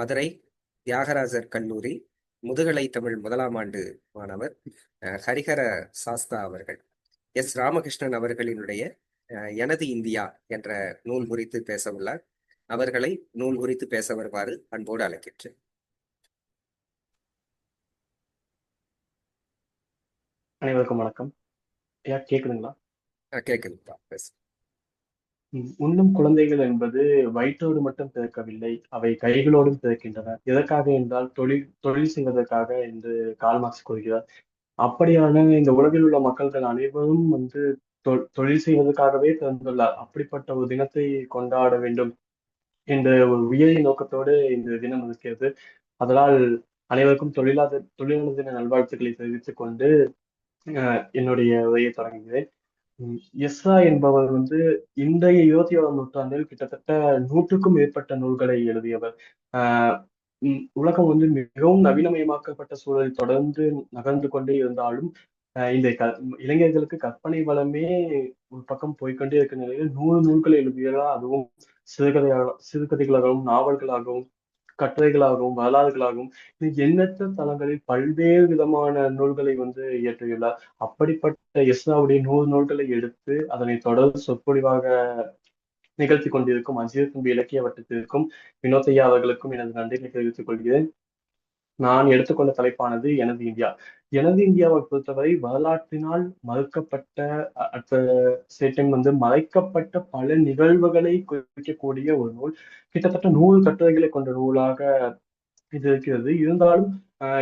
மதுரை தியாகராஜர் கல்லூரி முதுகலை தமிழ் முதலாம் ஆண்டு மாணவர் ஹரிஹர சாஸ்தா அவர்கள். எஸ். ராமகிருஷ்ணன் அவர்களினுடைய எனது இந்தியா என்ற நூல் குறித்து பேச உள்ளார். அவர்களை நூல் குறித்து பேச வருமாறு அன்போடு அழைக்கின்றேன். அனைவருக்கும் வணக்கம். கேக்குதுங்களா? கேக்குதுப்பா. பேசு. உண்ணும் குழந்தைகள் என்பது வயிற்றோடு மட்டும் பிறக்கவில்லை அவை கைகளோடும் பிறக்கின்றன. எதற்காக என்றால் தொழில் தொழில் செய்வதற்காக என்று கால்மார்க்ஸ் கூறுகிறார். அப்படியான இந்த உலகில் உள்ள மக்கள்கள் அனைவரும் வந்து தொ- தொழில் செய்வதற்காகவே பிறந்துள்ளார். அப்படிப்பட்ட ஒரு தினத்தை கொண்டாட வேண்டும் என்ற ஒரு உயரிய நோக்கத்தோடு இந்த தினம் இருக்கிறது. அதனால் அனைவருக்கும் தொழிலாளர் தொழிலாளர் தின நல்வாழ்த்துக்களை தெரிவித்துக் கொண்டு அஹ், என்னுடைய உரையை தொடங்குகிறேன். எஸ்ரா என்பவர் வந்து இன்றைய இருபத்தி ஏழாம் நூற்றாண்டில் கிட்டத்தட்ட நூற்றுக்கும் மேற்பட்ட நூல்களை எழுதியவர். ஆஹ் உலகம் வந்து மிகவும் நவீனமயமாக்கப்பட்ட சூழலில் தொடர்ந்து நகர்ந்து கொண்டே இருந்தாலும் இந்த க இளைஞர்களுக்கு கற்பனை வளமே ஒரு பக்கம் போய்க்கொண்டே இருக்கிற நிலையில் நூறு நூல்களை எழுதியதா அதுவும் சிறுகதையாக சிறுகதைகளாகவும் நாவல்களாகவும் கட்டுரைகளாகவும் வரலாறுகளாகவும் எண்ணற்ற தளங்களில் பல்வேறு விதமான நூல்களை வந்து இயற்றியுள்ளார். அப்படிப்பட்ட இஸ்லாவுடைய நூறு நூல்களை எடுத்து அதனை தொடர் சொற்பொழிவாக நிகழ்த்தி கொண்டிருக்கும் அஜித் தம்பி இலக்கிய வட்டத்திற்கும் வினோத்தையா அவர்களுக்கும் எனது நன்றிகளை தெரிவித்துக் கொள்கிறேன். நான் எடுத்துக்கொண்ட தலைப்பானது எனது இந்தியா. எனது இந்தியாவை பொறுத்தவரை வரலாற்றினால் மறுக்கப்பட்ட அட் வந்து மறைக்கப்பட்ட பல நிகழ்வுகளை குறிக்கக்கூடிய ஒரு நூல். கிட்டத்தட்ட நூறு கட்டுரைகளை கொண்ட நூலாக இது இருக்கிறது. இருந்தாலும்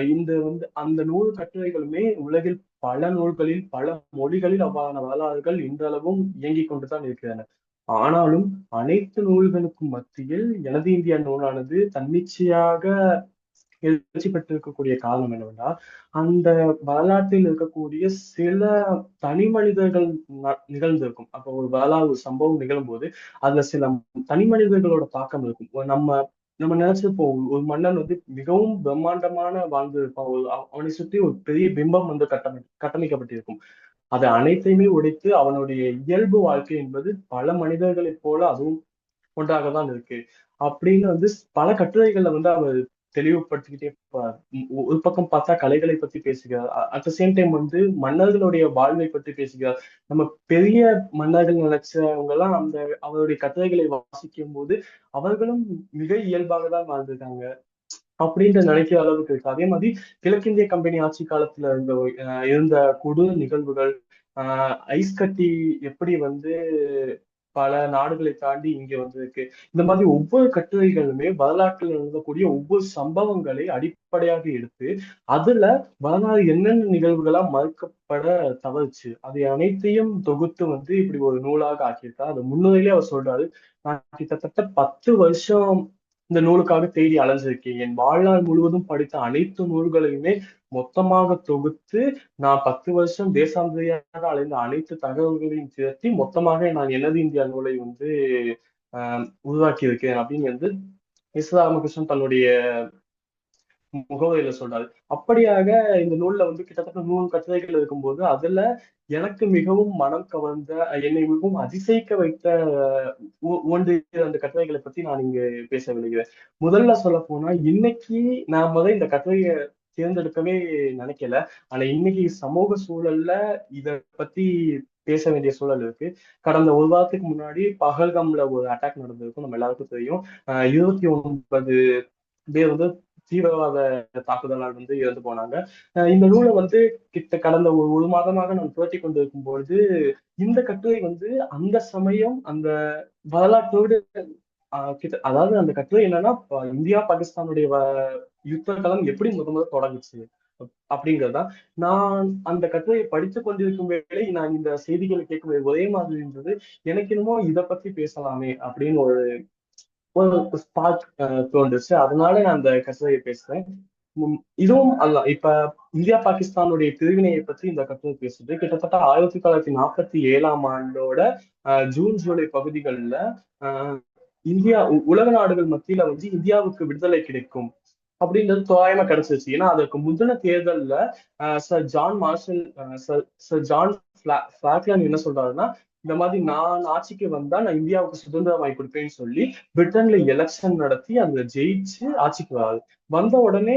இந்த வந்து அந்த நூறு கட்டுரைகளுமே உலகில் பல நூல்களில் பல மொழிகளில் அவ்வாறான வரலாறுகள் இன்றளவும் இயங்கிக் கொண்டுதான் இருக்கின்றன ஆனாலும் அனைத்து நூல்களுக்கும் மத்தியில் எனது இந்தியா நூலானது தன்னிச்சையாக எழுச்சி பெற்றிருக்கக்கூடிய காரணம் என்னவென்றால் அந்த வரலாற்றில் இருக்கக்கூடிய சில தனி மனிதர்கள் நிகழ்ந்திருக்கும். அப்போ ஒரு வரலாறு ஒரு சம்பவம் நிகழும்போது அதுல சில தனி மனிதர்களோட தாக்கம் இருக்கும். நம்ம நம்ம நினைச்சிருப்போம் ஒரு மன்னன் வந்து மிகவும் பிரம்மாண்டமான வாழ்ந்திருப்பான் ஒரு அவனை சுற்றி ஒரு பெரிய பிம்பம் வந்து கட்டமை கட்டமைக்கப்பட்டிருக்கும். அது அனைத்தையுமே உடைத்து அவனுடைய இயல்பு வாழ்க்கை என்பது பல மனிதர்களைப் போல அதுவும் ஒன்றாக தான் இருக்கு. அப்படின்னு வந்து பல கட்டுரைகள்ல வந்து அவர் தெளிவுபடுத்திக்கிட்டே இருப்பார் ஒரு பக்கம் பார்த்தா கலைகளை பத்தி பேசுகிறார் அட் த சேம் டைம் வந்து மன்னர்களுடைய வாழ்வை பற்றி பேசுகிறார் நம்ம பெரிய மன்னர்கள் நினைச்சவங்க எல்லாம் அந்த அவருடைய கட்டுரைகளை வாசிக்கும் போது அவர்களும் மிக இயல்பாக தான் வாழ்ந்திருக்காங்க. அப்படின்ற நினைக்கிற அளவுக்கு இருக்கு. அதே மாதிரி கிழக்கிந்திய கம்பெனி ஆட்சி காலத்துல இருந்த அஹ் இருந்த கொடூர நிகழ்வுகள் ஆஹ் ஐஸ் கட்டி எப்படி வந்து பல நாடுகளை தாண்டி இங்க வந்திருக்கு. இந்த மாதிரி ஒவ்வொரு கட்டுரைகளுமே வரலாற்றில் நடந்தக்கூடிய ஒவ்வொரு சம்பவங்களை அடிப்படையாக எடுத்து அதுல வரலாறு என்னென்ன நிகழ்வுகளா மறுக்கப்பட தவறுச்சு அதை அனைத்தையும் தொகுத்து வந்து இப்படி ஒரு நூலாக ஆக்கியிருக்கா அது முன்னுரையிலே அவர் சொல்றாரு நான் கிட்டத்தட்ட பத்து வருஷம் இந்த நூலுக்காக தேடி அலைஞ்சிருக்கேன் என் வாழ்நாள் முழுவதும் படித்த அனைத்து நூல்களையுமே மொத்தமாக தொகுத்து நான் பத்து வருஷம் தேசாந்திரியாக அலைந்த அனைத்து தகவல்களையும் திரட்டி மொத்தமாக நான் எனது இந்தியா நூலை வந்து ஆஹ் உருவாக்கி இருக்கிறேன் அப்படின்னு வந்து எஸ். ராமகிருஷ்ணன் தன்னுடைய முகவரியில சொல்றாரு. அப்படியாக இந்த நூல்ல வந்து கிட்டத்தட்ட நூறு கட்டுரைகள் இருக்கும்போது அதுல எனக்கு மிகவும் மனம் கவர்ந்த என்னை மிகவும் அதிசயிக்க வைத்த ஒன்று அந்த கட்டுரைகளை பத்தி நான் இங்க பேச விளைகிறேன் முதல்ல சொல்ல போனா இன்னைக்கு நான் முதல் இந்த கட்டுரையை தேர்ந்தெடுக்கவே நினைக்கல. ஆனா இன்னைக்கு சமூக சூழல்ல இத பத்தி பேச வேண்டிய சூழல் இருக்கு. கடந்த ஒரு வாரத்துக்கு முன்னாடி பகல்கம்ல ஒரு அட்டாக் நடந்திருக்கும் நம்ம எல்லாருக்கும் தெரியும். இருபத்தி ஒன்பது பேர் வந்து தீவிரவாத தாக்குதலால் வந்து இறந்து போனாங்க. அஹ் இந்த நூலை வந்து கிட்ட கடந்த ஒரு ஒரு மாதமாக நான் புரட்டி கொண்டிருக்கும் பொழுது இந்த கட்டுரை வந்து அந்த சமயம் அந்த வரலாற்றோடு ஆஹ் கிட்ட அதாவது அந்த கட்டுரை என்னன்னா இந்தியா பாகிஸ்தானுடைய வ- யுத்த களம் எப்படி முத முதல் தொடங்குச்சு அப்படிங்கிறதா. நான் அந்த கட்டுரையை படித்து கொண்டிருக்கும் வேளை நான் இந்த செய்திகளை கேட்கும் ஒரே மாதிரி இருந்தது எனக்கு என்னமோ இதை பத்தி பேசலாமே அப்படின்னு ஒரு ஒரு ஸ்பாட் தோன்றுச்சு அதனால நான் அந்த கட்டுரையை பேசுறேன். இதுவும் அல்ல இப்ப இந்தியா பாகிஸ்தானுடைய பிரிவினையை பற்றி இந்த கட்டுரை பேசுது. கிட்டத்தட்ட ஆயிரத்தி தொள்ளாயிரத்தி நாற்பத்தி ஏழாம் ஆண்டோட ஜூன் ஜூலை பகுதிகளில் இந்தியா உ- உலக நாடுகள் மத்தியில வந்து இந்தியாவுக்கு விடுதலை கிடைக்கும் அப்படின்றது தோராயமா கிடைச்சிருச்சு. ஏன்னா அதற்கு முந்தின தேர்தல்ல அஹ், sir John Marshall sir John பிளா- என்ன சொல்றாருன்னா இந்த மாதிரி நான் ஆட்சிக்கு வந்தா நான் இந்தியாவுக்கு சுதந்திரம் வாங்கி கொடுப்பேன்னு சொல்லி பிரிட்டன்ல எலெக்ஷன் நடத்தி அந்த ஜெயிச்சு ஆட்சிக்கு வராது வந்த உடனே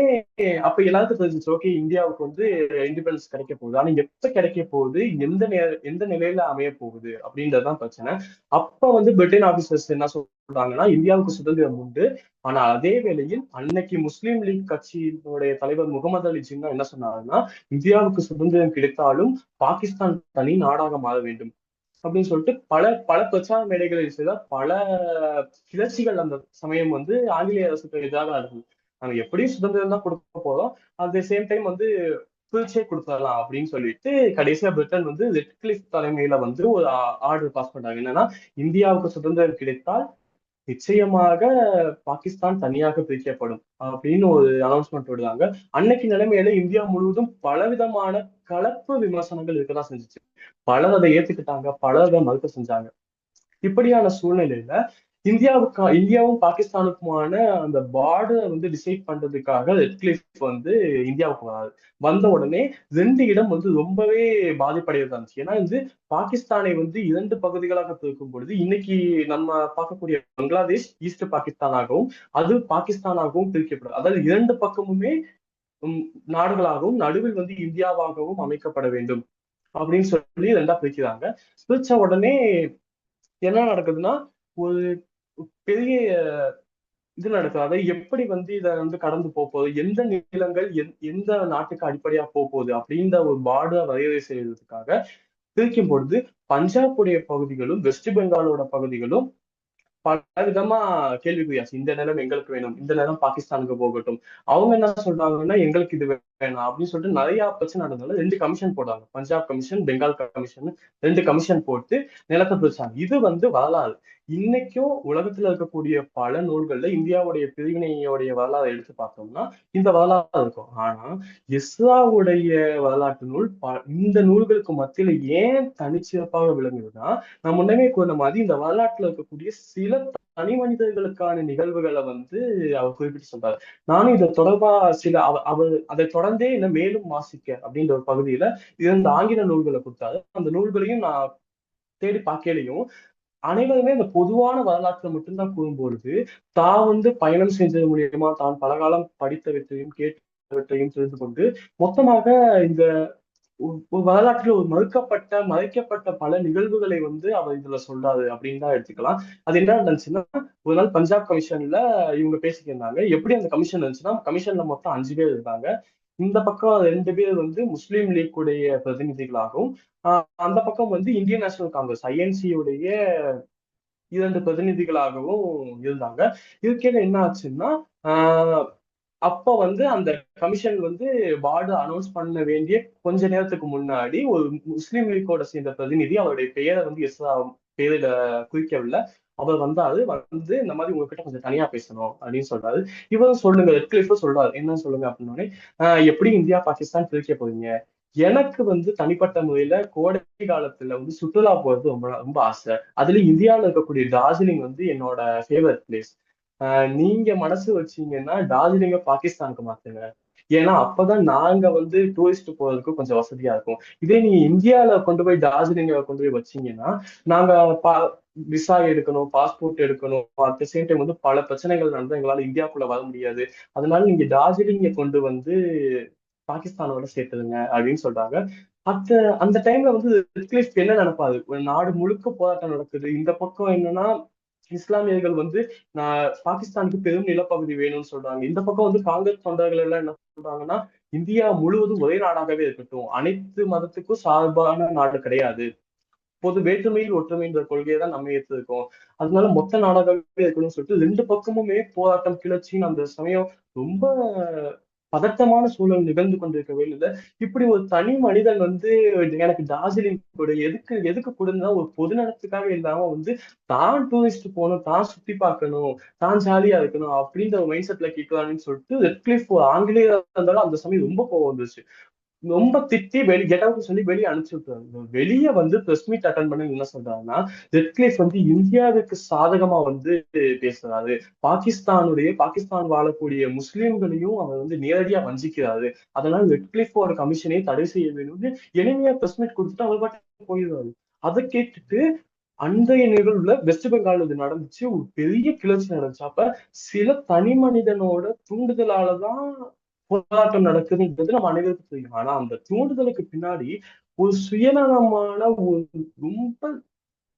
அப்ப எல்லாத்துக்கும் தெரிஞ்சிச்சு ஓகே இந்தியாவுக்கு வந்து இண்டிபெண்டன்ஸ் கிடைக்க போகுது. ஆனா எப்ப கிடைக்க போகுது? எந்த நே எந்த நிலையில அமைய போகுது? அப்படின்றதுதான் பிரச்சனை. அப்ப வந்து பிரிட்டன் ஆபீசர்ஸ் என்ன சொல்றாங்கன்னா இந்தியாவுக்கு சுதந்திரம் உண்டு. ஆனா அதே வேளையில் அன்னைக்கு முஸ்லீம் லீக் கட்சியினுடைய தலைவர் முகமது அலி ஜின்னா என்ன சொன்னாருன்னா இந்தியாவுக்கு சுதந்திரம் கிடைத்தாலும் பாகிஸ்தான் தனி நாடாக மாற வேண்டும். அப்படின்னு சொல்லிட்டு பல பல பிரச்சார மேடைகளில் செய்த பல கிளர்ச்சிகள் அந்த சமயம் வந்து ஆங்கிலேய அரசுக்கு எதிராக இருந்தது நாங்க எப்படியும் சுதந்திரம் தான் கொடுக்க போறோம். அட் த சேம் டைம் வந்து பிரிச்சே கொடுத்துடலாம் அப்படின்னு சொல்லிட்டு கடைசியா பிரிட்டன் வந்து ரெட்கிளிஃப் தலைமையில வந்து ஒரு ஆர்டர் பாஸ் பண்ணாங்க என்னன்னா இந்தியாவுக்கு சுதந்திரம் கிடைத்தால் நிச்சயமாக பாகிஸ்தான் தனியாக பிரிக்கப்படும் அப்படின்னு ஒரு அனௌன்ஸ்மெண்ட் விடுறாங்க அன்னைக்கு நிலைமையில இந்தியா முழுவதும் பலவிதமான கலப்பு விமர்சனங்கள் இருக்கதான் செஞ்சுச்சு. பலர் அதை ஏத்துக்கிட்டாங்க பலர் அதை மறுக்க செஞ்சாங்க. இப்படியான சூழ்நிலையில இந்தியாவுக்கு இந்தியாவும் பாகிஸ்தானுக்குமான அந்த பார்டரை வந்து டிசைட் பண்றதுக்காக ரெட்கிளிஃப் வந்து இந்தியாவுக்கு வராது. வந்த உடனே ரெண்டு இடம் வந்து ரொம்பவே பாதிப்படையதா இருந்துச்சு. ஏன்னா வந்து பாகிஸ்தானை வந்து இரண்டு பகுதிகளாக பிரிக்கும் பொழுது இன்னைக்கு நம்ம பார்க்கக்கூடிய பங்களாதேஷ் ஈஸ்ட் பாகிஸ்தானாகவும் அது பாகிஸ்தானாகவும் பிரிக்கப்படும். அதாவது இரண்டு பக்கமுமே நாடுகளாகவும் நடுவில் வந்து இந்தியாவாகவும் அமைக்கப்பட வேண்டும். அப்படின்னு சொல்லி ரெண்டா பிரிக்கிறாங்க. பிரிச்ச உடனே என்ன நடக்குதுன்னா ஒரு பெரிய இது நடக்குது. அதை எப்படி வந்து இதை வந்து கடந்து போகுது? எந்த நிலங்கள் எந்த நாட்டுக்கு அடிப்படையா போகுது? அப்படின்ற ஒரு பார்டரை வரையறை செய்யறதுக்காக பிரிக்கும் பொழுது பஞ்சாபுடைய பகுதிகளும் வெஸ்ட் பெங்காலோட பகுதிகளும் பல விதமா கேள்விக்குறியாச்சு இந்த நிலம் எங்களுக்கு வேணும். இந்த நிலம் பாகிஸ்தானுக்கு போகட்டும். அவங்க என்ன சொல்றாங்கன்னா எங்களுக்கு இது வேணாம் அப்படின்னு சொல்லிட்டு நிறைய பிரச்சனை நடந்தாலும் ரெண்டு கமிஷன் போடுவாங்க பஞ்சாப் கமிஷன் பெங்கால் கமிஷன் ரெண்டு கமிஷன் போட்டு நிலத்தை பிரிச்சாங்க. இது வந்து வரலாறு. இன்னைக்கும் உலகத்துல இருக்கக்கூடிய பல நூல்கள்ல இந்தியாவுடைய பிரிவினையோடைய வரலாறு எடுத்து பார்த்தோம்னா இந்த வரலாறு இருக்கும். ஆனா இஸ்ராவுடைய வரலாற்று நூல் இந்த நூல்களுக்கு மத்தியில ஏன் தனிச்சிறப்பாக விளங்குதுன்னா நம்ம முன்னமே கூறின மாதிரி இந்த வரலாற்றுல இருக்கக்கூடிய சில தனி மனிதர்களுக்கான நிகழ்வுகளை வந்து அவர் குறிப்பிட்டு சொல்றாரு. நானும் இதை தொடர்பா சில அவர் அதை தொடர்ந்தே என்ன மேலும் வாசிக்க அப்படின்ற ஒரு பகுதியில இருந்த ஆங்கில நூல்களை கொடுத்தாரு. அந்த நூல்களையும் நான் தேடி பார்க்கலையும் அனைவருமே இந்த பொதுவான வரலாற்றை மட்டும்தான் கூறும்பொழுது தான் வந்து பயணம் செஞ்சது மூலியமா தான் பலகாலம் படித்தவற்றையும் கேட்டவற்றையும் தெரிந்து கொண்டு மொத்தமாக இந்த வரலாற்றில் ஒரு மறுக்கப்பட்ட மறைக்கப்பட்ட பல நிகழ்வுகளை வந்து அவர் இதுல சொல்றாரு அப்படின்னு தான் எடுத்துக்கலாம். அது என்ன இருந்துச்சுன்னா ஒரு நாள் பஞ்சாப் கமிஷன்ல இவங்க பேசிக்கிருந்தாங்க. எப்படி அந்த கமிஷன் இருந்துச்சுன்னா கமிஷன்ல மொத்தம் அஞ்சு பேர் இருந்தாங்க. இந்த பக்கம் ரெண்டு பேர் வந்து முஸ்லீம் லீக் உடைய பிரதிநிதிகளாகவும் அந்த பக்கம் வந்து இந்தியன் நேஷனல் காங்கிரஸ் ஐஎன்சியுடைய இரண்டு பிரதிநிதிகளாகவும் இருந்தாங்க. இதுக்கேல என்ன ஆச்சுன்னா அப்ப வந்து அந்த கமிஷன் வந்து வார்டு அனௌன்ஸ் பண்ண வேண்டிய கொஞ்ச நேரத்துக்கு முன்னாடி ஒரு முஸ்லீம் லீக்கோட சேர்ந்த பிரதிநிதி அவருடைய பெயரை வந்து எஸ் பேரில குறிக்கவில்லை. அவர் வந்தாரு வந்து இந்த மாதிரி உங்ககிட்ட கொஞ்சம் தனியா பேசணும் அப்படின்னு சொல்றாரு. இவரும் சொல்லுங்க ரெட்கிளிஃபும் சொல்றாரு. என்ன சொல்லுங்க அப்படின்னோடனே எப்படி இந்தியா பாகிஸ்தான் பிரிக்க போறீங்க? எனக்கு வந்து தனிப்பட்ட முறையில கோடை காலத்துல வந்து சுற்றுலா போறது ரொம்ப ரொம்ப ஆசை. அதுல இந்தியாவில இருக்கக்கூடிய டார்ஜிலிங் வந்து என்னோட ஃபேவரட் பிளேஸ் நீங்க மனசு வச்சீங்கன்னா டார்ஜிலிங்க பாகிஸ்தானுக்கு மாத்துங்க. ஏன்னா அப்பதான் நாங்க வந்து டூரிஸ்ட் போறதுக்கு கொஞ்சம் வசதியா இருக்கும். இதே நீங்க இந்தியால கொண்டு போய் டார்ஜிலிங்க கொண்டு போய் வச்சீங்கன்னா நாங்க பா விசா எடுக்கணும் பாஸ்போர்ட் எடுக்கணும். அட் சேம் டைம் வந்து பல பிரச்சனைகள் நடந்து எங்களால இந்தியாக்குள்ள வர முடியாது. அதனால நீங்க டார்ஜிலிங்க கொண்டு வந்து பாகிஸ்தானோட சேர்த்துருங்க அப்படின்னு சொல்றாங்க. அத்த அந்த டைம்ல வந்து என்ன நினைப்பாரு? ஒரு நாடு முழுக்க போராட்டம் நடக்குது. இந்த பக்கம் என்னன்னா இஸ்லாமியர்கள் வந்து நான் பாகிஸ்தானுக்கு பெரும் நிலப்பகுதி வேணும்னு சொல்றாங்க. இந்த பக்கம் வந்து காங்கிரஸ் தொண்டர்கள் எல்லாம் என்ன சொல்றாங்கன்னா இந்தியா முழுவதும் ஒரே நாடாகவே இருக்கட்டும். அனைத்து மதத்துக்கும் சார்பான நாடு கிடையாது. பொது வேற்றுமையில் ஒற்றுமைன்ற கொள்கையை தான் நம்ம ஏற்றிருக்கோம். அதனால மொத்த நாடாகவே இருக்கணும்னு சொல்லிட்டு ரெண்டு பக்கமுமே போராட்டம் கிளர்ச்சின்னு அந்த சமயம் ரொம்ப பதட்டமான சூழல் நிகழ்ந்து கொண்டிருக்க வேலையில இப்படி ஒரு தனி மனிதன் வந்து எனக்கு டார்ஜிலிங் கொடு எதுக்கு எதுக்கு கொடுன்னா ஒரு பொது நலத்துக்காக இல்லாம வந்து தான் டூரிஸ்ட் போகணும் தான் சுத்தி பார்க்கணும் தான் ஜாலியா இருக்கணும் அப்படின்ற ஒரு மைண்ட் செட்ல கேட்கலாம்னு சொல்லிட்டு ரெட்கிளிஃப் ஆங்கிலேயர் இருந்தாலும் அந்த சமயம் ரொம்ப கோவம் வந்துச்சு ரொம்ப திட்டி வெளி கெட் அவுட் சொல்லி வெளியே அனுப்பிச்சு விட்டுறாங்க வெளியே வந்து பிரஸ் மீட் அட்டன் பண்ண என்ன சொல்றாருன்னா ரெட்கிளிஃப் வந்து இந்தியாவுக்கு சாதகமா வந்து பேசுறாரு. பாகிஸ்தானுடைய பாகிஸ்தான் வாழக்கூடிய முஸ்லீம்களையும் அவர் வந்து நேரடியா வஞ்சிக்கிறாரு. அதனால ரெட்கிளிஃபோட கமிஷனை தடை செய்ய வேணும்னு எளிமையா பிரஸ் மீட் கொடுத்துட்டு அவர் பாட்டு போயிடுவாரு அதை கேட்டுட்டு அன்றைய நிகழ்வுல வெஸ்ட் பெங்கால் இது நடந்துச்சு. ஒரு பெரிய கிளர்ச்சி நடந்துச்சு. அப்ப சில தனி மனிதனோட தூண்டுதலாலதான் போராட்டம் நடக்குதுன்றது நம்ம அனைவருக்கும் தெரியும். ஆனா அந்த தூண்டுதலுக்கு பின்னாடி ஒரு சுயநலமான ஒரு ரொம்ப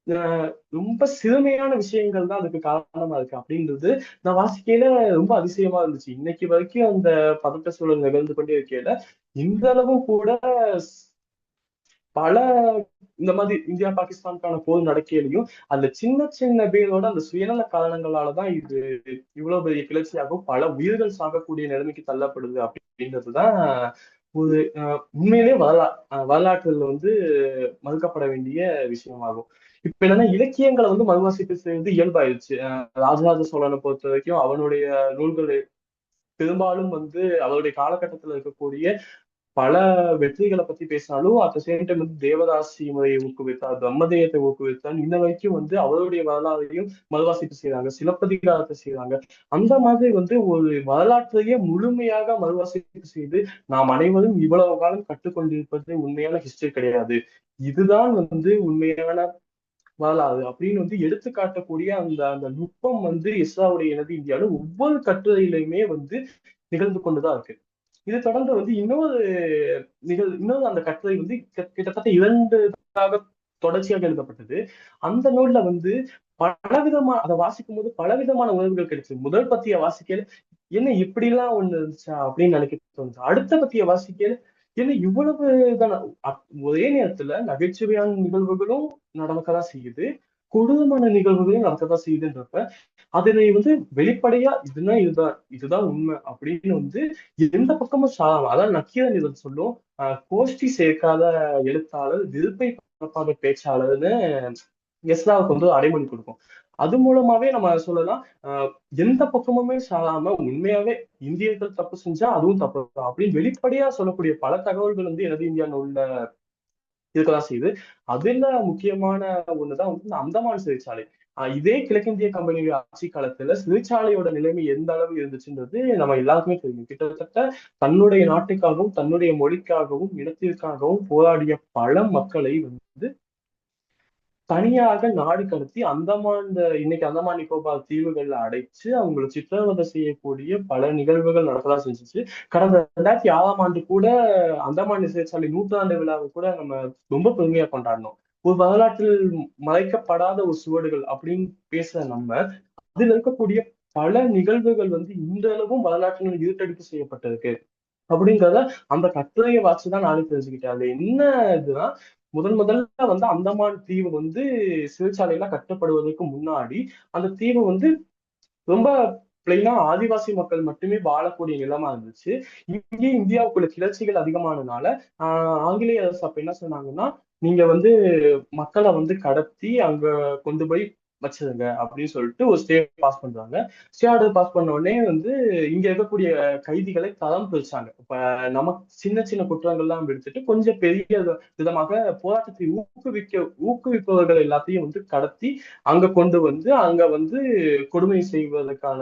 அஹ் ரொம்ப சிறுமையான விஷயங்கள் தான் அதுக்கு காரணமா இருக்கு. அப்படின்றது நான் வாசிக்கையில ரொம்ப அதிசயமா இருந்துச்சு. இன்னைக்கு வரைக்கும் அந்த பதட்ட சூழல் நிகழ்ந்து கொண்டே இருக்கையில இந்த அளவும் கூட பல இந்த மாதிரி இந்தியா பாகிஸ்தானுக்கான போர் நடக்கையிலையும் அந்த சின்ன சின்ன பேரோட அந்த சுயநல காரணங்களாலதான் இது இவ்வளவு பெரிய கிளர்ச்சியாகவும் பல உயிர்கள் சாகக்கூடிய நிலைமைக்கு தள்ளப்படுது அப்படின்றதுதான் ஒரு உண்மையிலே வரலா அஹ், வரலாற்றுல வந்து மறுக்கப்பட வேண்டிய விஷயமாகும். இப்ப என்னன்னா இலக்கியங்களை வந்து மறுவாசிப்பு செய்வது இயல்பாயிருச்சு. ராஜராஜ சோழனை பொறுத்த வரைக்கும் அவனுடைய நூல்கள் பெரும்பாலும் வந்து அவருடைய காலகட்டத்துல இருக்கக்கூடிய பல வெற்றிகளை பத்தி பேசினாலும் அட் சேம் டைம் வந்து தேவதாசி முறையை ஊக்குவித்தார் பிரம்மதேயத்தை ஊக்குவித்தார். இன்ன வரைக்கும் வந்து அவருடைய வரலாறையும் மறுவாசிப்பு செய்யறாங்க சிலப்பதிகாரத்தை செய்யறாங்க அந்த மாதிரி வந்து ஒரு வரலாற்றையே முழுமையாக மறுவாசிப்பு செய்து நாம் அனைவரும் இவ்வளவு காலம் கற்றுக்கொண்டிருப்பது உண்மையான ஹிஸ்டரி கிடையாது. இதுதான் வந்து உண்மையான வரலாறு அப்படின்னு வந்து எடுத்து காட்டக்கூடிய அந்த அந்த நுட்பம் வந்து இஸ்ராவுடைய எனது இந்தியாவில ஒவ்வொரு கட்டுரையிலுமே வந்து நிகழ்ந்து கொண்டுதான் இருக்கு. இது தொடர்ந்து வந்து இன்னொரு நிகழ் இன்னொரு அந்த கட்டுரை வந்து கிட்டத்தட்ட இரண்டு தொடர்ச்சியாக எழுதப்பட்டது. அந்த நூல்ல வந்து பலவிதமா அதை வாசிக்கும் போது பலவிதமான உணர்வுகள் கிடைச்சது. முதல் பத்திய வாசிக்கையில என்ன இப்படி எல்லாம் ஒண்ணு இருந்துச்சா? அப்படின்னு நினைக்க தோணுச்சு. அடுத்த பத்திய வாசிக்கையில என்ன இவ்வளவு தான அப்- ஒரே நேரத்துல நகைச்சுவையான நிகழ்வுகளும் நடக்கதான் செய்யுது. கொடூரமான நிகழ்வுகளையும் நடக்கதான் செய்யுதுன்றப்ப அதனை வந்து வெளிப்படையா இதுனா இதுதான் இதுதான் உண்மை அப்படின்னு வந்து எந்த பக்கமும் சாராம அதான் நக்கீரன் இதை சொல்லும் ஆஹ் கோஷ்டி சேர்க்காத எழுத்தாளர் விருப்பை பரப்பாத பேச்சாளர்னு எஸ்லாவுக்கு வந்து அடைமொழி கொடுக்கும். அது மூலமாவே நம்ம சொல்லலாம் ஆஹ் எந்த பக்கமுமே சாராம உண்மையாவே இந்தியர்கள் தப்பு செஞ்சா அதுவும் தப்பு அப்படின்னு வெளிப்படையா சொல்லக்கூடிய பல தகவல்கள் வந்து எனது இந்தியா நூல்ல இருக்கதான் செய்யுது. அதுல முக்கியமான ஒண்ணுதான் வந்து இந்த அந்தமான் சிறைச்சாலை. ஆஹ் இதே கிழக்கிந்திய கம்பெனி ஆட்சி காலத்துல சிறைச்சாலையோட நிலைமை எந்த அளவு இருந்துச்சுன்றது நம்ம எல்லாருக்குமே தெரியும். கிட்டத்தட்ட தன்னுடைய நாட்டுக்காகவும் தன்னுடைய மொழிக்காகவும் இனத்திற்காகவும் போராடிய பல மக்களை வந்து தனியாக நாடு கடத்தி அந்தமான் இன்னைக்கு அந்தமான் நிக்கோபார் தீவுகள்ல அடைச்சு அவங்களை சித்திரவதை செய்யக்கூடிய பல நிகழ்வுகள் நடக்கதான் செஞ்சுச்சு. கடந்த ரெண்டாயிரத்தி ஆறாம் ஆண்டு கூட அந்தமான் சிறைச்சாலை நூற்றாண்டு விழாவை கூட நம்ம ரொம்ப பெருமையா கொண்டாடணும் ஒரு வரலாற்றில் மறைக்கப்படாத ஒரு சுவடுகள் அப்படின்னு பேசுற நம்ம அதுல இருக்கக்கூடிய பல நிகழ்வுகள் வந்து இந்த அளவும் வரலாற்றினர் இருட்டடிப்பு செய்யப்பட்டிருக்கு. அப்படிங்கிறத அந்த கட்டுரையை வாசிச்சுதான் நானும் தெரிஞ்சுக்கிட்டேன். அது என்ன இதுன்னா முதன் முதல்ல வந்து அந்தமான் தீவு வந்து சிறைச்சாலையில கட்டப்படுவதற்கு முன்னாடி அந்த தீவு வந்து ரொம்ப பிளைனா ஆதிவாசி மக்கள் மட்டுமே வாழக்கூடிய நிலமா இருந்துச்சு. இங்கே இந்தியாவுக்குள்ள கிளர்ச்சிகள் அதிகமானதுனால ஆஹ் ஆங்கிலேய அரசு அப்ப என்ன சொன்னாங்கன்னா நீங்க வந்து மக்களை வந்து கடத்தி அங்க கொண்டு போய் வச்சிருங்க அப்படின்னு சொல்லிட்டு ஒரு ஸ்டே பாஸ் பண்றாங்க. ஸ்டே ஆர்டர் பாஸ் பண்ண உடனே வந்து இங்க இருக்கக்கூடிய கைதிகளை தரம் பிரிச்சாங்க. இப்ப நம்ம சின்ன சின்ன குற்றங்கள்லாம் எடுத்துட்டு கொஞ்சம் பெரிய விதமாக போராட்டத்தை ஊக்குவிக்க ஊக்குவிப்பவர்கள் எல்லாத்தையும் வந்து கடத்தி அங்க கொண்டு வந்து அங்க வந்து கொடுமை செய்வதற்கான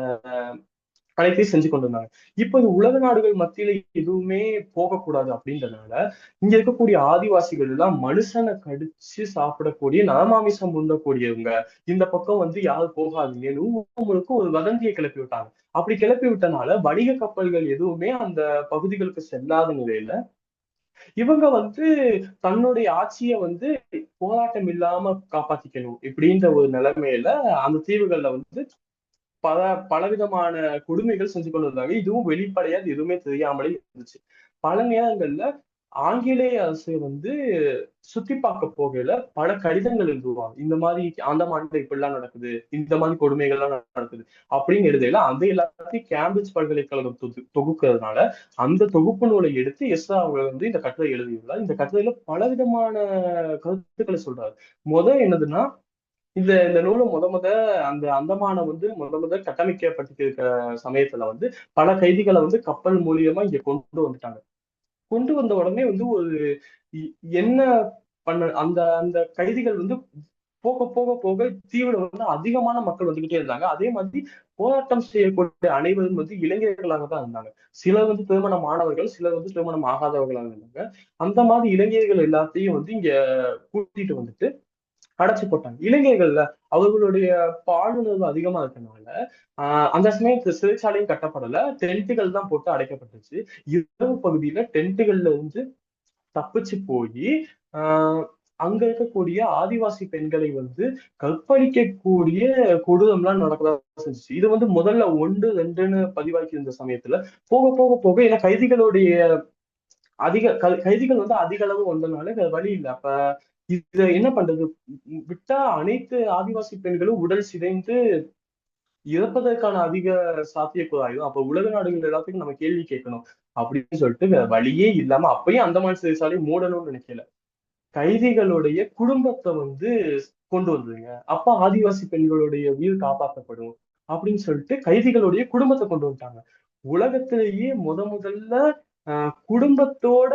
அனைத்தையும் செஞ்சு கொண்டு வந்தாங்க. இப்ப இது உலக நாடுகள் மத்தியில எதுவுமே போகக்கூடாது அப்படின்றதுனால இங்க இருக்கக்கூடிய ஆதிவாசிகள் எல்லாம் மனுஷனை கடிச்சு சாப்பிடக்கூடிய நாமாமிசம் உண்ணக்கூடியவங்க. இந்த பக்கம் வந்து யாரும் போகாதீங்கன்னு உங்களுக்கு ஒரு வதந்தியை கிளப்பி விட்டாங்க. அப்படி கிளப்பி விட்டனால வணிக கப்பல்கள் எதுவுமே அந்த பகுதிகளுக்கு செல்லாத நிலையில இவங்க வந்து தன்னுடைய ஆட்சியை வந்து போராட்டம் இல்லாம காப்பாத்திக்கணும் இப்படின்ற ஒரு நிலைமையில அந்த தீவுகள்ல வந்து பல பலவிதமான கொடுமைகள் செஞ்சு கொண்டு வந்தாங்க இதுவும் வெளிப்படையா எதுவுமே தெரியாமலே இருந்துச்சு. பல நேரங்கள்ல ஆங்கிலேய அரசு வந்து சுத்தி பார்க்க போகையில பல கடிதங்கள் எழுதுவாங்க. இந்த மாதிரி அந்த மாநில இப்படிலாம் நடக்குது இந்த மாதிரி கொடுமைகள்லாம் நடக்குது அப்படின்னு எழுதையில அந்த எல்லாத்தையும் கேம்பிரிட்ஜ் பல்கலைக்கழகம் தொகு தொகுக்கிறதுனால அந்த தொகுப்பு நூலை எடுத்து எஸ் அவங்க வந்து இந்த கட்டுரை எழுதியுள்ளார். இந்த கட்டுரையில பல விதமான கருத்துக்களை சொல்றாரு. முத என்னதுன்னா இந்த இந்த நூலை முத முத அந்த அந்தமான வந்து முத முத கட்டமைக்கப்பட்டிருக்கிற சமயத்துல வந்து பல கைதிகளை வந்து கப்பல் மூலியமா இங்க கொண்டு வந்துட்டாங்க. கொண்டு வந்த உடனே வந்து ஒரு என்ன பண்ண அந்த அந்த கைதிகள் வந்து போக போக போக தீவிர வந்து அதிகமான மக்கள் வந்துகிட்டே இருந்தாங்க. அதே மாதிரி போராட்டம் செய்யக்கூடிய அனைவரும் வந்து இளைஞர்களாக தான் இருந்தாங்க. சிலர் வந்து திருமணம் ஆனவர்கள் சிலர் வந்து திருமணம் ஆகாதவர்களாக இருந்தாங்க. அந்த மாதிரி இளைஞர்கள் எல்லாத்தையும் வந்து இங்க கூட்டிட்டு வந்துட்டு அடைச்சு போட்டாங்க. இளைஞர்கள்ல அவர்களுடைய பாலுணர்வு அதிகமா இருக்கனால ஆஹ் அந்த சமயத்துல சிறைச்சாலையும் கட்டப்படல. டென்ட்டுகள் தான் போட்டு அடைக்கப்பட்டுச்சு. இரவு பகுதியில டென்ட்டுகள்ல இருந்து தப்பிச்சு போய் ஆஹ் அங்க இருக்கக்கூடிய ஆதிவாசி பெண்களை வந்து கற்பழிக்கக்கூடிய கொடூரம்லாம் நடக்கதான் செஞ்சுச்சு. இது வந்து முதல்ல ஒன்று ரெண்டுன்னு பதிவாக்கி இருந்த சமயத்துல போக போக போக ஏன்னா கைதிகளுடைய அதிக கைதிகள் வந்து அதிக அளவு வந்ததுனால வழி இல்லை. அப்ப இத என்ன பண்றது? விட்டா அனைத்து ஆதிவாசி பெண்களும் உடல் சிதைந்து இறப்பதற்கான அதிக சாத்தியக்கூறாயிரும் அப்ப உலக நாடுகள் எல்லாத்துக்கும் நம்ம கேள்வி கேட்கணும் அப்படின்னு சொல்லிட்டு வேற வழியே இல்லாம அப்பயும் அந்தமான் சிறைசாலை மூடணும்னு நினைக்கல. கைதிகளுடைய குடும்பத்தை வந்து கொண்டு வந்ததுங்க அப்ப ஆதிவாசி பெண்களுடைய உயிர் காப்பாற்றப்படும் அப்படின்னு சொல்லிட்டு கைதிகளுடைய குடும்பத்தை கொண்டு வந்துட்டாங்க. உலகத்திலேயே முத முதல்ல குடும்பத்தோட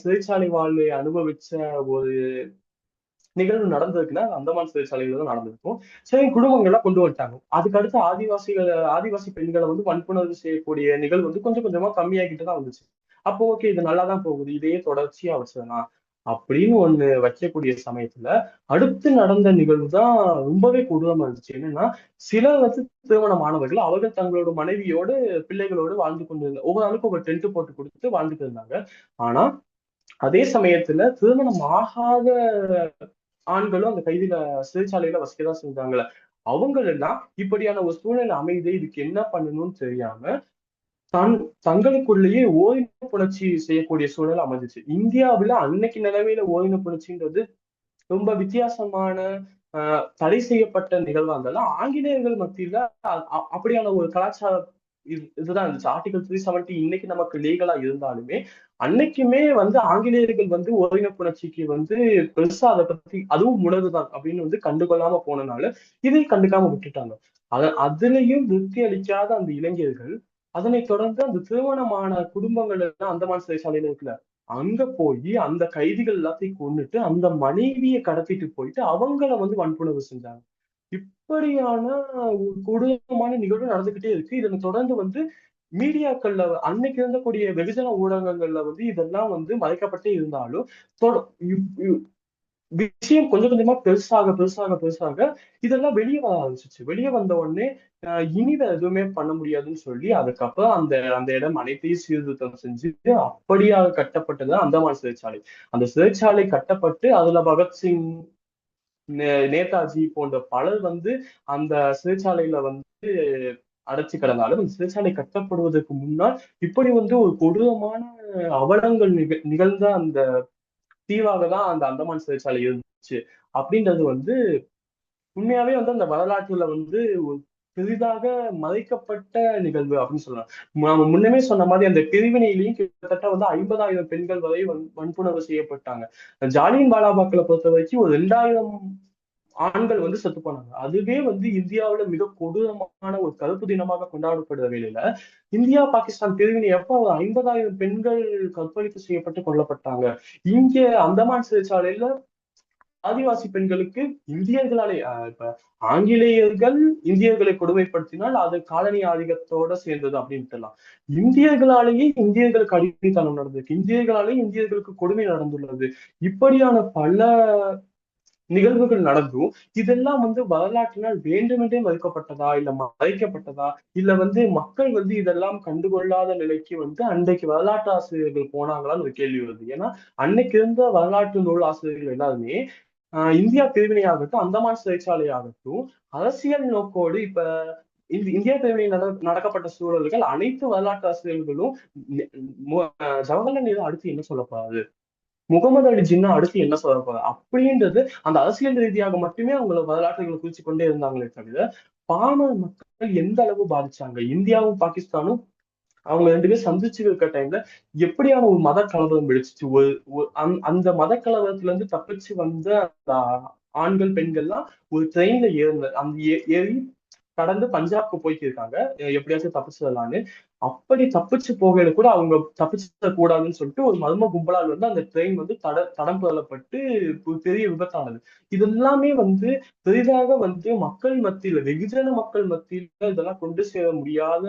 சிறைச்சாலை வாழ்வை அனுபவிச்ச ஒரு நிகழ்வு நடந்திருக்குன்னா அந்தமான் சிறைச்சாலையில தான் நடந்திருக்கும். சரி குடும்பங்கள்லாம் கொண்டு வந்துட்டாங்க. அதுக்கு அடுத்து ஆதிவாசிகள் ஆதிவாசி பெண்களை வந்து வன்புணர்வு செய்யக்கூடிய நிகழ்வு வந்து கொஞ்சம் கொஞ்சமா கம்மியாகிட்டு தான் வந்துச்சு. அப்போ ஓகே இது நல்லா தான் போகுது. இதையே தொடர்ச்சியா வச்சிடலாம். அப்படின்னு ஒண்ணு வைக்கக்கூடிய சமயத்துல அடுத்து நடந்த நிகழ்வு தான் ரொம்பவே கொடூரமா இருந்துச்சு. என்னன்னா சில வந்து திருமணமானவர்கள் அவர்கள் தங்களோட மனைவியோடு பிள்ளைகளோடு வாழ்ந்து கொண்டிருந்த ஒவ்வொரு ஆளுக்கும் ஒரு டென்ட் போட்டு கொடுத்து வாழ்ந்துட்டு இருந்தாங்க. ஆனா அதே சமயத்துல திருமணம் ஆகாத ஆண்களும் அந்த கைதியில சிறைச்சாலையில வசிக்கதான் செஞ்சாங்களே அவங்க எல்லாம் இப்படியான ஒரு சூழ்நிலை அமையுது இதுக்கு என்ன பண்ணணும்னு தெரியாம தன் தங்களுக்குள்ளேயே ஓய்வு புணர்ச்சி செய்யக்கூடிய சூழல் அமைஞ்சிச்சு. இந்தியாவில் அன்னைக்கு நிலைமையில ஓய்வு புணர்ச்சின்றது ரொம்ப வித்தியாசமான ஆஹ் தடை செய்யப்பட்ட நிகழ்வா இருந்தாலும் ஆங்கிலேயர்கள் மத்தியில அ- அப்படியான ஒரு கலாச்சார இது- இதுதான் இருந்துச்சு. ஆர்டிகல் த்ரீ செவன்டி இன்னைக்கு நமக்கு லீகலா இருந்தாலுமே அன்னைக்குமே வந்து ஆங்கிலேயர்கள் வந்து ஓரின புணர்ச்சிக்கு வந்து பெருசா அதை பத்தி அதுவும் உணர்வுதான் அப்படின்னு வந்து கண்டுகொள்ளாம போனனால இதை கண்டுக்காம விட்டுட்டாங்க. அத அதுலயும் திருப்தி அளிக்காத அந்த இளைஞர்கள் அதனை தொடர்ந்து அந்த திருமணமான குடும்பங்கள் எல்லாம் அந்தமான் சிறைச்சாலையில இருக்குல்ல அங்க போய் அந்த கைதிகள் எல்லாத்தையும் கொண்டுட்டு அந்த மனைவியை கடத்திட்டு போயிட்டு அவங்கள வந்து வன்புணர்வு செஞ்சாங்க. இப்படியான ஒரு கொடூரமான நிகழ்வு நடந்துகிட்டே இருக்கு. இதனை தொடர்ந்து வந்து மீடியாக்கள்ல அன்னைக்கு இருந்தக்கூடிய வெகுஜன ஊடகங்கள்ல வந்து இதெல்லாம் வந்து மறைக்கப்பட்டே இருந்தாலும் தொட- விஷயம் கொஞ்சம் கொஞ்சமா பெருசாக பெருசாக பெருசாக இதெல்லாம் வெளியே வர ஆரம்பிச்சிச்சு வெளியே வந்த உடனே ஆஹ் இனி வேற எதுவுமே பண்ண முடியாதுன்னு சொல்லி அதுக்கப்புறம் அந்த அந்த இடம் அனைத்தையும் சீர்திருத்தம் செஞ்சு அப்படியாக கட்டப்பட்டது அந்தமான் சிறைச்சாலை. அந்த சிறைச்சாலை கட்டப்பட்டு அதுல பகத்சிங் நே- நேதாஜி போன்ற பலர் வந்து அந்த சிறைச்சாலையில வந்து அடைச்சு கிடந்தாலும் அந்த சிறைச்சாலை கட்டப்படுவதற்கு முன்னால் இப்படி வந்து ஒரு கொடூரமான அவலங்கள் நிக நிகழ்ந்த அந்த தீவாக தான் அந்த அந்தமான் சிறைச்சாலை இருந்துச்சு. அப்படின்றது வந்து உண்மையாவே வந்து அந்த வரலாற்றுல வந்து ஒரு பெரிதாக மறைக்கப்பட்ட நிகழ்வு அப்படின்னு சொல்லலாம். நாம முன்னமே சொன்ன மாதிரி அந்த பிரிவினையிலையும் கிட்டத்தட்ட வந்து ஐம்பதாயிரம் பெண்கள் வரை வன் வன்புணர்வு செய்யப்பட்டாங்க. ஜாலியன் வாலாபாக்களை பொறுத்த வரைக்கும் ஒரு ரெண்டாயிரம் ஆண்கள் வந்து செத்து போனாங்க. அதுவே வந்து இந்தியாவில மிக கொடூரமான ஒரு கருப்பு தினமாக கொண்டாடப்படுற வேலையில இந்தியா பாகிஸ்தான் பிரிவினை எப்போ ஐம்பதாயிரம் பெண்கள் கற்பழிப்பு செய்யப்பட்டு கொல்லப்பட்டாங்க? இங்க அந்தமான் சிறைச்சாலையில ஆதிவாசி பெண்களுக்கு இந்தியர்களாலே இப்ப ஆங்கிலேயர்கள் இந்தியர்களை கொடுமைப்படுத்தினால் அது காலனி ஆதிக்கத்தோட சேர்ந்தது அப்படின்ட்டுலாம் இந்தியர்களாலேயே இந்தியர்களுக்கு அடிமைத்தனம் நடந்திருக்கு. இந்தியர்களாலேயே இந்தியர்களுக்கு கொடுமை நடந்துள்ளது. இப்படியான பல நிகழ்வுகள் நடந்தும் இதெல்லாம் வந்து வரலாற்றினால் வேண்டுமென்றே மறுக்கப்பட்டதா இல்ல மறைக்கப்பட்டதா இல்ல வந்து மக்கள் வந்து இதெல்லாம் கண்டுகொள்ளாத நிலைக்கு வந்து அன்றைக்கு வரலாற்று ஆசிரியர்கள் போனாங்களான்னு ஒரு கேள்வி வருது. ஏன்னா அன்னைக்கு இருந்த வரலாற்று நூல் ஆசிரியர்கள் எல்லாருமே ஆஹ் இந்தியா பிரிவினை ஆகட்டும் அந்தமான் சிறைச்சாலையாகட்டும் அரசியல் நோக்கோடு இப்ப இந்த இந்தியா பிரிவினை நட நடக்கப்பட்ட சூழல்கள் அனைத்து வரலாற்று ஆசிரியர்களும் ஜவஹர்லால் நேரு அடுத்து என்ன சொல்ல போறாரு? முகமது அலி ஜின்னா அடுத்து என்ன சொல்ல போறாரு? அப்படின்றது அந்த அரசியல் ரீதியாக மட்டுமே அவங்கள வரலாற்றுகளை குறிச்சு கொண்டே இருந்தாங்களே தவிர பாமர மக்கள் எந்த அளவு பாதிச்சாங்க? இந்தியாவும் பாகிஸ்தானும் அவங்க ரெண்டு பேரும் சந்திச்சு இருக்க டைம்ல எப்படியான ஒரு மத கலவரம் வெடிச்சிச்சு? ஒரு அந்த- மத கலவரத்துல இருந்து தப்பிச்சு வந்த அந்த ஆண்கள் பெண்கள்லாம் ஒரு ட்ரெயின்ல ஏறின அந்த ஏ- ஏறி கடந்து பஞ்சாப்க்கு போய்க்கிருக்காங்க. இருக்காங்க எப்படியாச்சும் தப்பிச்சிடலான்னு அப்படி தப்பிச்சு போகையில கூட அவங்க தப்பிச்சிட கூடாதுன்னு சொல்லிட்டு ஒரு மர்ம கும்பலால் வந்து அந்த ட்ரெயின் வந்து தட தடம் புரளப்பட்டு பெரிய விபத்தானது. இது எல்லாமே வந்து பெரிதாக வந்து மக்கள் மத்தியில வெகுஜன மக்கள் மத்தியில இதெல்லாம் கொண்டு சேர முடியாத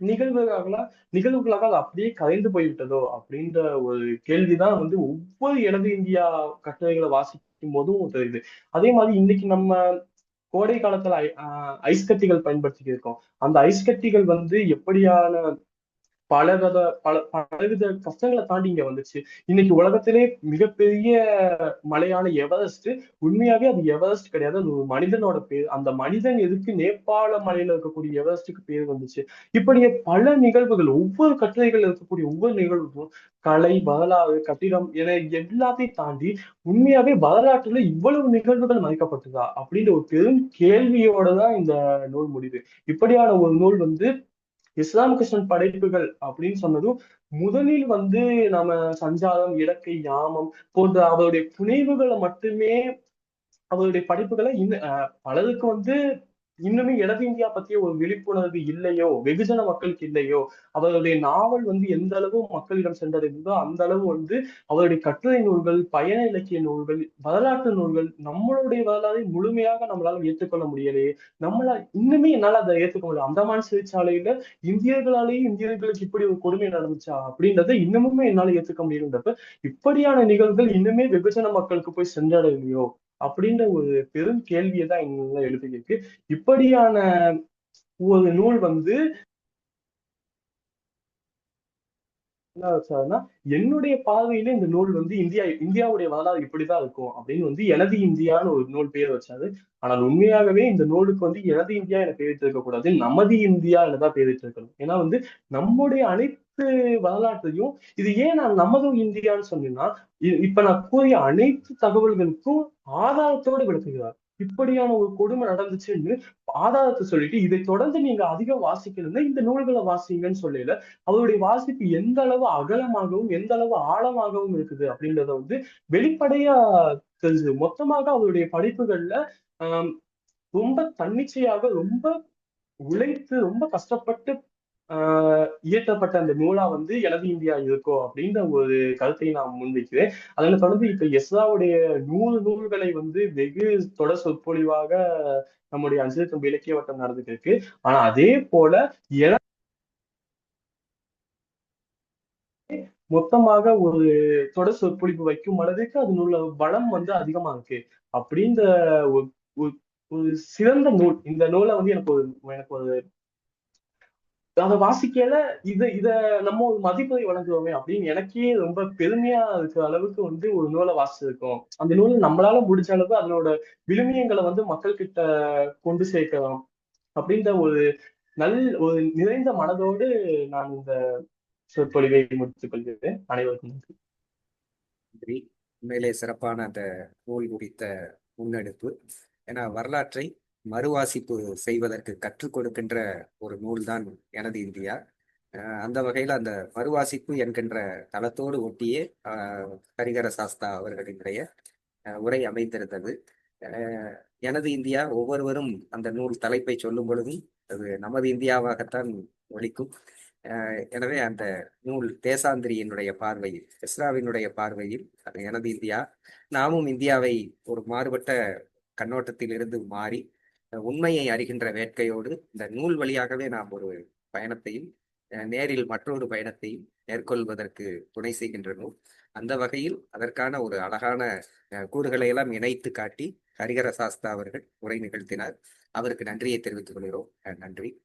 நிகழ்வுகளாக நிகழ்வுகளாக அது அப்படியே கலைந்து போய்விட்டதோ அப்படின்ற ஒரு கேள்விதான் வந்து ஒவ்வொரு இடது இந்தியா கட்டுரைகளை வாசிக்கும் போதும் தெரியுது. அதே மாதிரி இன்னைக்கு நம்ம கோடை காலத்துல ஐ- ஐஸ் கட்டிகள் பயன்படுத்திக்கிருக்கோம் அந்த ஐஸ் கட்டிகள் வந்து எப்படியான பலவித பல பலவித கஷ்டங்களை தாண்டி இங்க வந்துச்சு. இன்னைக்கு உலகத்திலே மிகப்பெரிய மலையான எவரெஸ்ட் உண்மையாவே அது எவரெஸ்ட் கிடையாது. அது ஒரு மனிதனோட பேர். அந்த மனிதன் எதுக்கு நேபாள மலையில இருக்கக்கூடிய எவரெஸ்டுக்கு பேர் வந்துச்சு. இப்படியே பல நிகழ்வுகள் ஒவ்வொரு கட்டுரைகள் இருக்கக்கூடிய ஒவ்வொரு நிகழ்வுகளும் கலை வரலாறு கட்டிடம் என எல்லாத்தையும் தாண்டி உண்மையாவே வரலாற்றுல இவ்வளவு நிகழ்வுகள் மறைக்கப்பட்டதா அப்படின்ற ஒரு பெரும் கேள்வியோட தான் இந்த நூல் முடிவு இப்படியான ஒரு நூல் வந்து இஸ்லாம் கிருஷ்ணன் படைப்புகள் அப்படின்னு சொன்னதும் முதலில் வந்து நம்ம சஞ்சாரம் இலக்கை யாமம் போன்ற அவருடைய புனைவுகளை மட்டுமே அவருடைய படைப்புகளை இன்னும் அஹ், பலருக்கு வந்து இன்னுமே இடது இந்தியா பத்திய ஒரு விழிப்புணர்வு இல்லையோ? வெகுஜன மக்களுக்கு இல்லையோ? அவருடைய நாவல் வந்து எந்த அளவு மக்களிடம் சென்றடைந்ததோ அந்த அளவு வந்து அவருடைய கட்டுரை நூல்கள் பயண இலக்கிய நூல்கள் வரலாற்று நூல்கள் நம்மளுடைய வரலாறை முழுமையாக நம்மளால ஏற்றுக்கொள்ள முடியலையே. நம்மளால இன்னுமே என்னால அதை ஏற்றுக்க முடியல. அந்தமான் சிறைச்சாலையில இந்தியர்களாலேயே இந்தியர்களுக்கு இப்படி ஒரு கொடுமை நடந்துச்சா? அப்படின்றத இன்னமுமே என்னால ஏற்றுக்க முடியலன்றப்ப இப்படியான நிகழ்வுகள் இன்னுமே வெகுஜன மக்களுக்கு போய் சென்றடையலையோ? அப்படின்ற ஒரு பெரும் கேள்வியை தான் என்னால இப்படியான ஒரு நூல் வந்து என்ன வச்சாருன்னா என்னுடைய பார்வையில இந்த நூல் வந்து இந்தியா இந்தியாவுடைய வரலாறு இப்படிதான் இருக்கும் அப்படின்னு வந்து எனது இந்தியான்னு ஒரு நூல் பேர் வச்சாரு. ஆனால் உண்மையாகவே இந்த நூலுக்கு வந்து எனது இந்தியா என பேரிட்டு இருக்க கூடாது நமது இந்தியா எனதான் பேரிட்டு இருக்கணும் ஏன்னா வந்து நம்முடைய அனைத்து வரலாற்றையும் இது ஏன் நான் நமது இந்தியான்னு சொன்னேன்னா இ- இப்ப நான் கூறிய அனைத்து தகவல்களுக்கும் ஆதாரத்தோடு விளக்குகிறார். இப்படியான ஒரு கொடுமை நடந்துச்சுன்னு ஆதாரத்தை சொல்லிட்டு இதை தொடர்ந்து நீங்க அதிகம் வாசிக்கணும்னா இந்த நூல்களை வாசிங்கன்னு சொல்லல. அவருடைய வாசிப்பு எந்த அளவு அகலமாகவும் எந்த அளவு ஆழமாகவும் இருக்குது அப்படின்றத வந்து வெளிப்படையா தெரிஞ்சது. மொத்தமாக அவருடைய படைப்புகள்ல ஆஹ் ரொம்ப தன்னிச்சையாக ரொம்ப உழைத்து ரொம்ப கஷ்டப்பட்டு இயற்றப்பட்ட அந்த நூலா வந்து எனது இந்தியா இருக்கோ அப்படின்ற ஒரு கருத்தை நான் முன்வைக்கிறேன். அதனை தொடர்ந்து இப்ப எஸ்ராவுடைய நூறு நூல்களை வந்து வெகு தொடர் சொற்பொழிவாக நம்முடைய அஞ்சலி தம்பி இலக்கிய வட்டம் நடந்துட்டு இருக்கு ஆனா அதே போல என மொத்தமாக ஒரு தொடர் சொற்பொழிவு வைக்கும் அளவுக்கு அதனுள்ள பலம் வந்து அதிகமா இருக்கு. அப்படின்ற ஒரு- ஒரு சிறந்த நூல். இந்த நூலை வந்து எனக்கு ஒரு எனக்கு ஒரு அதை வாசிக்கல இது இத நம்ம ஒரு மதிப்பை வழங்குவோமே அப்படின்னு எனக்கே ரொம்ப பெருமையா இருக்கிற அளவுக்கு வந்து ஒரு நூலை வாசிச்சிருக்கோம். அந்த நூலை நம்மளால முடிஞ்ச அளவு அதனோட விழுமியங்களை வந்து மக்கள் கிட்ட கொண்டு சேர்க்கலாம் அப்படின்ற ஒரு நல் ஒரு நிறைந்த மனதோடு நான் இந்த சொற்பொழிவை முடித்துக் கொள்கிறேன். அனைவருக்கும் நன்றி. உண்மையிலே சிறப்பான அந்த நூல் குறித்த முன்னெடுப்பு. ஏன்னா வரலாற்றை மறுவாசிப்பு செய்வதற்கு கற்றுக் கொடுக்கின்ற ஒரு நூல்தான் எனது இந்தியா. அந்த வகையில் அந்த மறுவாசிப்பு என்கின்ற தளத்தோடு ஒட்டியே ஹரிகர சாஸ்தா அவர்களினுடைய உரை அமைந்திருந்தது. எனது இந்தியா ஒவ்வொருவரும் அந்த நூல் தலைப்பை சொல்லும் பொழுதும் அது நமது இந்தியாவாகத்தான் ஒலிக்கும். எனவே அந்த நூல் தேசாந்திரியினுடைய பார்வையில் இஸ்ராவினுடைய பார்வையில் அது எனது இந்தியா. நாமும் இந்தியாவை ஒரு மாறுபட்ட கண்ணோட்டத்தில் இருந்து மாறி உண்மையை அறிகின்ற வேட்கையோடு இந்த நூல் வழியாகவே நாம் ஒரு பயணத்தையும் நேரில் மற்றொரு பயணத்தையும் மேற்கொள்வதற்கு துணை செய்கின்ற நூல் அந்த வகையில் அதற்கான ஒரு அழகான கூறுகளை எல்லாம் இணைத்து காட்டி ஹரிகர சாஸ்தா அவர்கள் உரை நிகழ்த்தினார். அவருக்கு நன்றியை தெரிவித்துக் கொள்கிறோம். நன்றி.